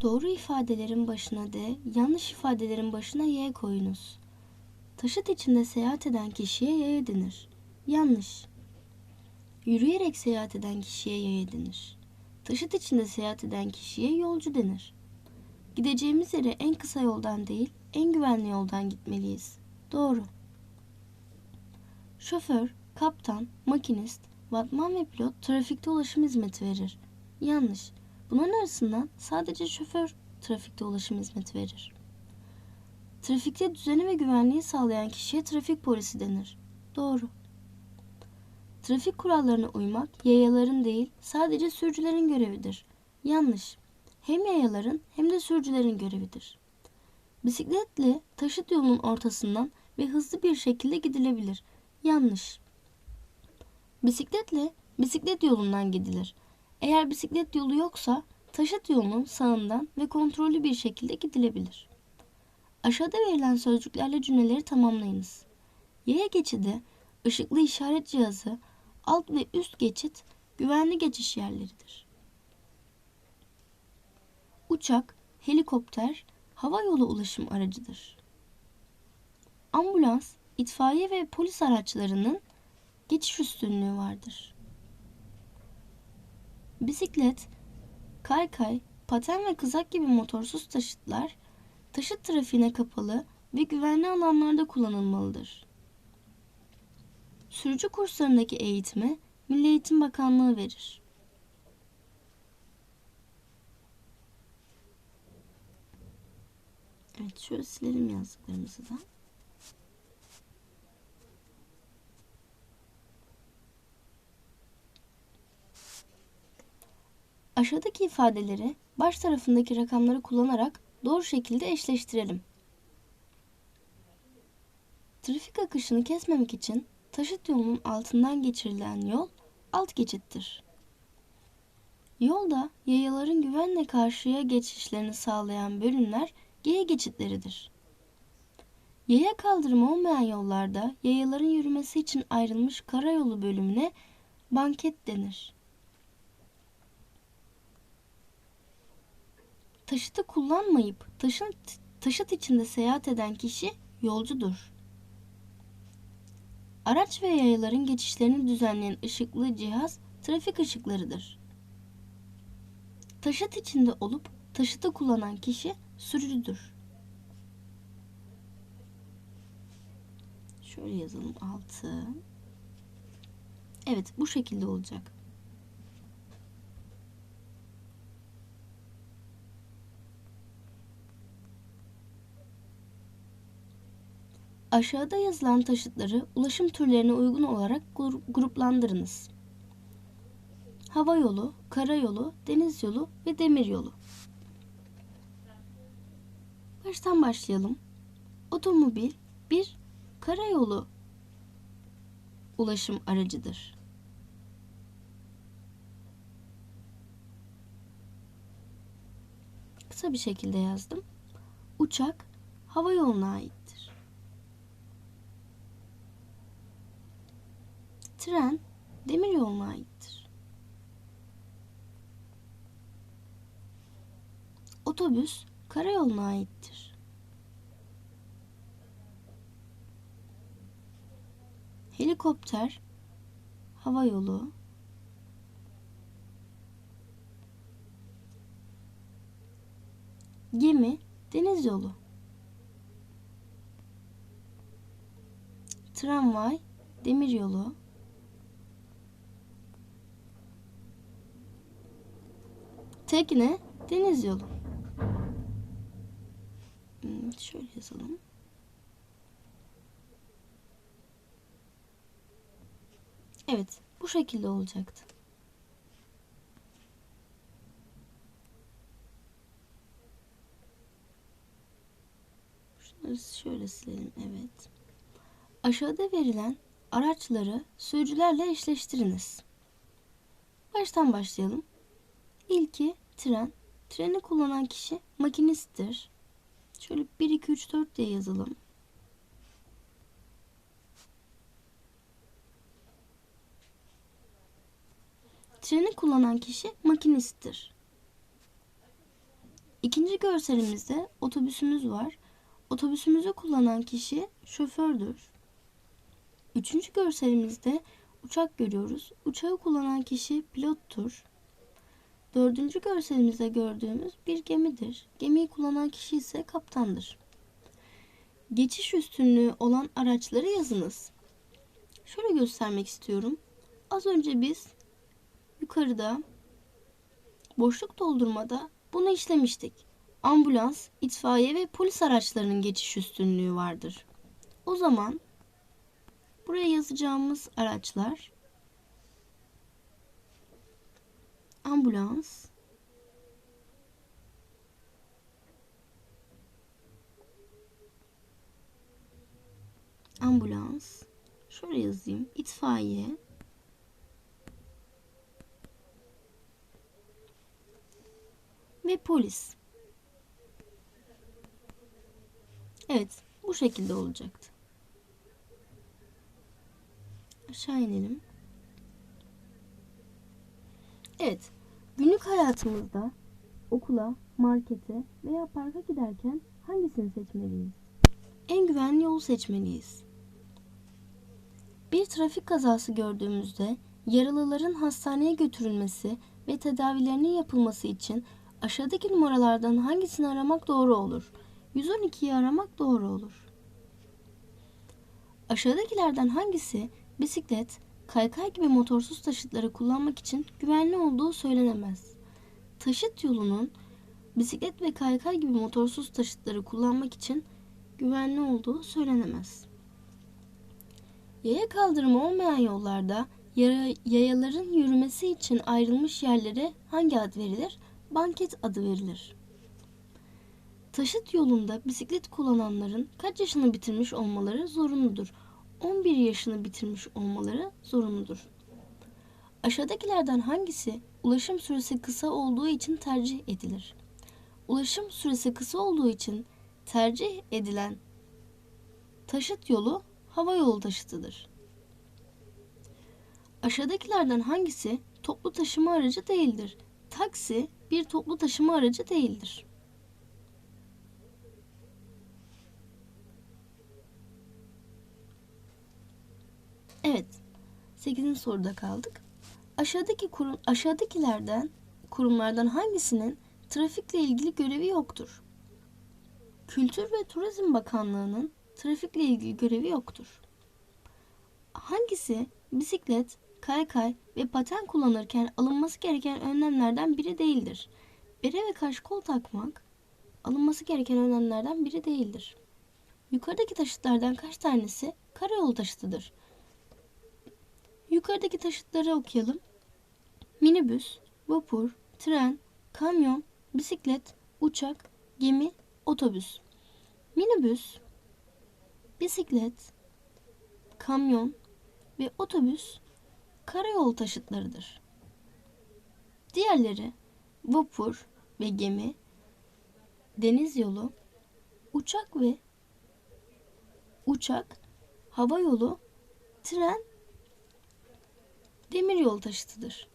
Doğru ifadelerin başına D, yanlış ifadelerin başına Y koyunuz. Taşıt içinde seyahat eden kişiye yaya denir. Yanlış. Yürüyerek seyahat eden kişiye yaya denir. Taşıt içinde seyahat eden kişiye yolcu denir. Gideceğimiz yere en kısa yoldan değil, en güvenli yoldan gitmeliyiz. Doğru. Şoför, kaptan, makinist, vatman ve pilot trafikte ulaşım hizmeti verir. Yanlış. Bunların arasından sadece şoför trafikte ulaşım hizmeti verir. Trafikte düzeni ve güvenliği sağlayan kişiye trafik polisi denir. Doğru. Trafik kurallarına uymak yayaların değil, sadece sürücülerin görevidir. Yanlış. Hem yayaların hem de sürücülerin görevidir. Bisikletle taşıt yolunun ortasından ve hızlı bir şekilde gidilebilir. Yanlış. Bisikletle bisiklet yolundan gidilir. Eğer bisiklet yolu yoksa taşıt yolunun sağından ve kontrollü bir şekilde gidilebilir. Aşağıda verilen sözcüklerle cümleleri tamamlayınız. Yaya geçidi, ışıklı işaret cihazı, alt ve üst geçit güvenli geçiş yerleridir. Uçak, helikopter, hava yolu ulaşım aracıdır. Ambulans, itfaiye ve polis araçlarının geçiş üstünlüğü vardır. Bisiklet, kaykay, paten ve kızak gibi motorsuz taşıtlar taşıt trafiğine kapalı ve güvenli alanlarda kullanılmalıdır. Sürücü kurslarındaki eğitimi Milli Eğitim Bakanlığı verir. Evet şöyle silelim yazdıklarımızı da. Aşağıdaki ifadeleri baş tarafındaki rakamları kullanarak doğru şekilde eşleştirelim. Trafik akışını kesmemek için taşıt yolunun altından geçirilen yol alt geçittir. Yolda yayaların güvenle karşıya geçişlerini sağlayan bölümler G geçitleridir. Yaya kaldırımı olmayan yollarda yayaların yürümesi için ayrılmış karayolu bölümüne banket denir. Taşıtı kullanmayıp taşıt, taşıt içinde seyahat eden kişi yolcudur. Araç ve yayaların geçişlerini düzenleyen ışıklı cihaz trafik ışıklarıdır. Taşıt içinde olup taşıtı kullanan kişi sürücüdür. Şöyle yazalım 6. Evet bu şekilde olacak. Aşağıda yazılan taşıtları ulaşım türlerine uygun olarak gruplandırınız. Hava yolu, karayolu, deniz yolu ve demir yolu. Baştan başlayalım. Otomobil bir karayolu ulaşım aracıdır. Kısa bir şekilde yazdım. Uçak hava yoluna aittir. Tren demir yoluna aittir. Otobüs karayoluna aittir. Helikopter hava yolu Gemi deniz yolu Tramvay demir yolu Tekne deniz yolu Hmm, Şöyle yazalım. Evet, bu şekilde olacaktı. Şunları şöyle silelim, evet. Aşağıda verilen araçları sürücülerle eşleştiriniz. Baştan başlayalım. İlki tren. Treni kullanan kişi makinisttir. Şöyle 1, 2, 3, 4 diye yazalım. Treni kullanan kişi makinisttir. İkinci görselimizde otobüsümüz var. Otobüsümüzü kullanan kişi şofördür. Üçüncü görselimizde uçak görüyoruz. Uçağı kullanan kişi pilottur. Dördüncü görselimizde gördüğümüz bir gemidir. Gemiyi kullanan kişi ise kaptandır. Geçiş üstünlüğü olan araçları yazınız. Şöyle göstermek istiyorum. Az önce biz yukarıda boşluk doldurmada bunu işlemiştik. Ambulans, itfaiye ve polis araçlarının geçiş üstünlüğü vardır. O zaman buraya yazacağımız araçlar ambulans, ambulans, şöyle yazayım, itfaiye, ve polis. Evet, bu şekilde olacaktı. Aşağı inelim. Evet, günlük hayatımızda okula, markete veya parka giderken hangisini seçmeliyiz? En güvenli yolu seçmeliyiz. Bir trafik kazası gördüğümüzde yaralıların hastaneye götürülmesi ve tedavilerinin yapılması için aşağıdaki numaralardan hangisini aramak doğru olur? 112'yi aramak doğru olur. Aşağıdakilerden hangisi bisiklet, kaykay gibi motorsuz taşıtları kullanmak için güvenli olduğu söylenemez. Taşıt yolunun bisiklet ve kaykay gibi motorsuz taşıtları kullanmak için güvenli olduğu söylenemez. Yaya kaldırımı olmayan yollarda yaya- yayaların yürümesi için ayrılmış yerlere hangi ad verilir? Banket adı verilir. Taşıt yolunda bisiklet kullananların kaç yaşını bitirmiş olmaları zorunludur? 11 yaşını bitirmiş olmaları zorunludur. Aşağıdakilerden hangisi ulaşım süresi kısa olduğu için tercih edilir? Ulaşım süresi kısa olduğu için tercih edilen taşıt yolu hava yolu taşıtıdır. Aşağıdakilerden hangisi toplu taşıma aracı değildir? Taksi bir toplu taşıma aracı değildir. Evet. 8. soruda kaldık. Aşağıdaki kurum, aşağıdakilerden kurumlardan hangisinin trafikle ilgili görevi yoktur? Kültür ve Turizm Bakanlığı'nın trafikle ilgili görevi yoktur. Hangisi bisiklet, kaykay ve paten kullanırken alınması gereken önlemlerden biri değildir? Bere ve kaşkol takmak alınması gereken önlemlerden biri değildir. Yukarıdaki taşıtlardan kaç tanesi karayolu taşıtıdır? Yukarıdaki taşıtları okuyalım. Minibüs, vapur, tren, kamyon, bisiklet, uçak, gemi, otobüs. Minibüs, bisiklet, kamyon ve otobüs karayolu taşıtlarıdır. Diğerleri vapur ve gemi, deniz yolu, uçak ve uçak, hava yolu, tren, demiryolu taşıtıdır.